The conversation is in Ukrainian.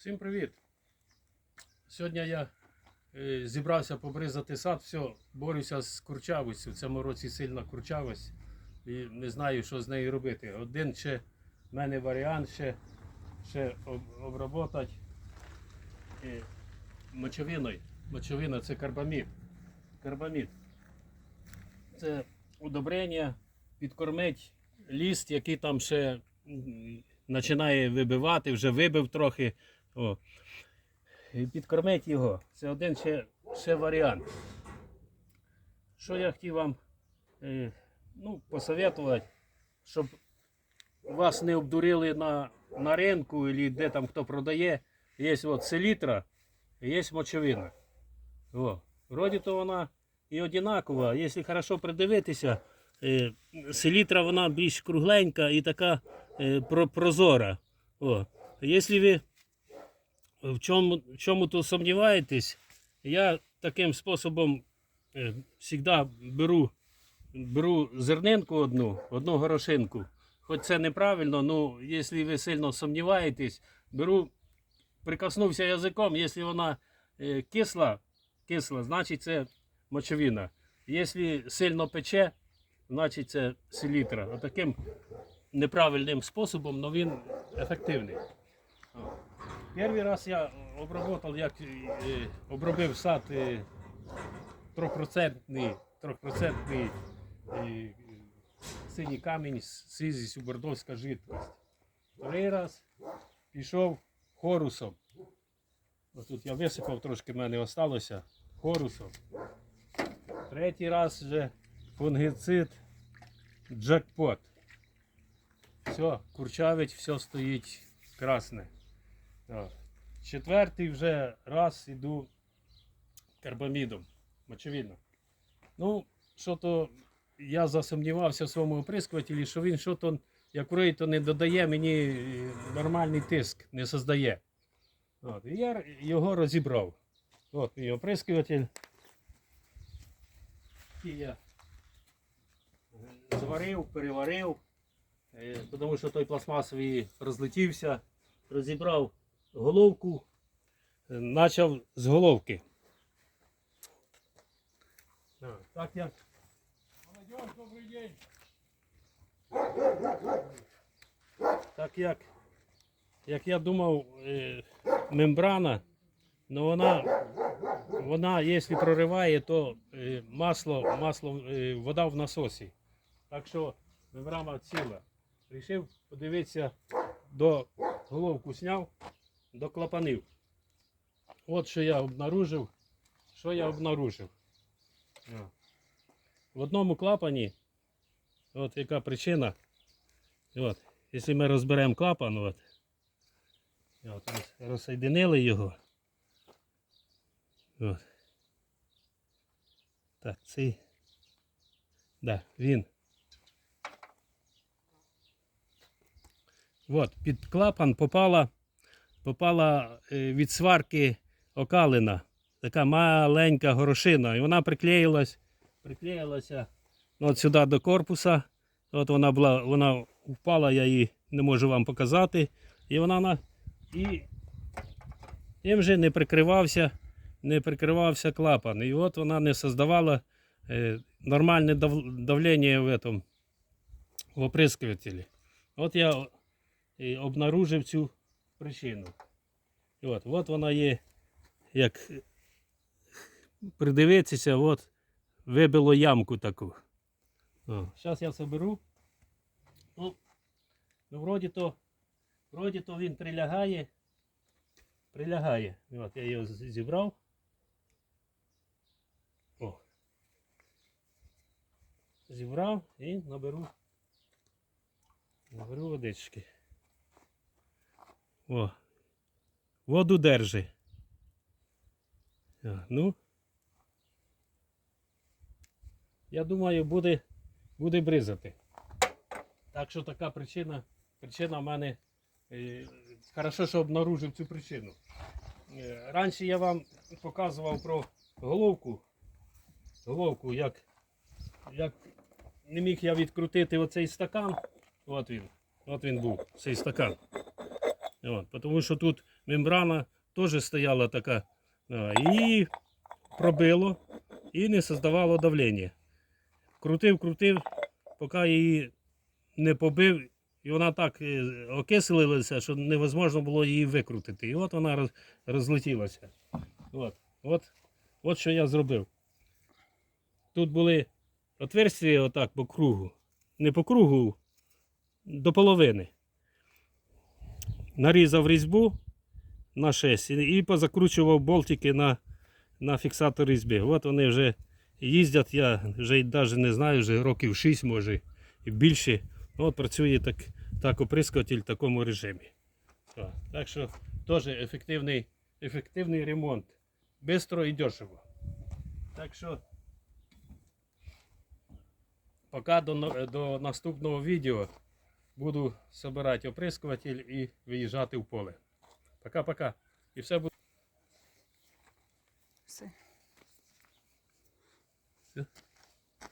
Всім привіт! Сьогодні я е, зібрався побризати сад, все, борюся з курчавостю. В цьому році сильна курчавость і не знаю, що з нею робити. Один ще в мене варіант ще, ще об, е, мочовиною. Мочовина це карбамід. Карбамід. Це удобрення, підкормить ліст, який там ще починає вибивати, вже вибив трохи. О. І підкормить його. Це один ще, ще варіант. Що я хотів вам е, ну, посоветувати, щоб вас не обдурили на, на ринку, або де там хто продає. Є от селітра, є мочовина. О. Вроді то вона і одинакова. Якщо хорошо придивитися, е, селітра вона більш кругленька і така е, прозора. О. Якщо ви в чому, в чому то сумніваєтесь, я таким способом е, завжди беру, беру зернинку одну, одну горошинку. Хоч це неправильно, ну якщо ви сильно сумніваєтесь, беру, прикоснувся язиком, якщо вона е, кисла, кисла, значить це мочовина. Якщо сильно пече, значить це селітра. Отаким неправильним способом, але він ефективний. Перший раз я обработав, як е, обробив сад е, трьохпроцентний, трьохпроцентний е, синій камінь з сизістю бордовська жидкость. Другий раз пішов хорусом. Ось тут я висипав трошки в мене осталося хорусом. Третій раз вже фунгицид джекпот. Все, курчавить, все стоїть красне. Четвертий вже раз іду карбамідом, мочевидно. Ну, що то я засумнівався в своєму оприскувателі, що він що то, як урей, то не додає мені е, нормальний тиск, не создає. От, і я його розібрав. От мій оприскуватель. Який я зварив, переварив, е, тому що той пластмасовий розлетівся, розібрав головку, е, почав з головки. Так як. Молодежь, добрый день. Так як, як я думав, е, мембрана, ну вона, вона, якщо прориває, то е, масло, масло, е, вода в насосі. Так що мембрана ціла. Рішив подивитися, до головку зняв, до клапанів. От що я обнаружив. Що я обнаружив. В одному клапані, от яка причина. От, якщо ми розберемо клапан, от, от розсоєдинили його. От. Так, цей. Да, він. От, під клапан попала, попала е, від сварки окалина. Така маленька горошина. І вона приклеїлась, приклеїлася от сюди до корпуса. От вона була, вона впала, я її не можу вам показати. І вона на, і, і вже не прикривався, не прикривався клапан. І от вона не создавала е, нормальне дав, давлення в, этом, в оприскувателі. От я і обнаружив цю причину. І от, от вона є, як придивитися, от вибило ямку таку. Зараз я соберу. Ну, ну вроді то, вроді то він прилягає. Прилягає. От я його зібрав. О. Зібрав і наберу. Наберу водички. О. Воду держи. Ну. Я думаю, буде, буде бризати. Так що така причина. Причина в мене. Е, хорошо, що обнаружив цю причину. Е, раніше я вам показував про головку. Головку, як, як не міг я відкрутити оцей стакан. От він. От він був, цей стакан. От, тому що тут мембрана теж стояла така. І пробило і не создавало давлення. Крутив, крутив, поки її не побив, і вона так е, окислилася, що невозможно було її викрутити. І от вона розлетілася. От, от, от що я зробив. Тут були отверстия отак по кругу. Не по кругу, до половини. Нарізав різьбу на 6 і позакручував болтики на, на фіксатор різьби. От вони вже їздять, я вже навіть не знаю, вже років 6 може і більше. От працює так, так оприскуватель в такому режимі. Так, так що теж ефективний, ефективний ремонт. Бистро і дешево. Так що поки до, до наступного відео буду збирати оприскуватель і виїжджати в поле. Пока-пока. І все буде. Все. Все.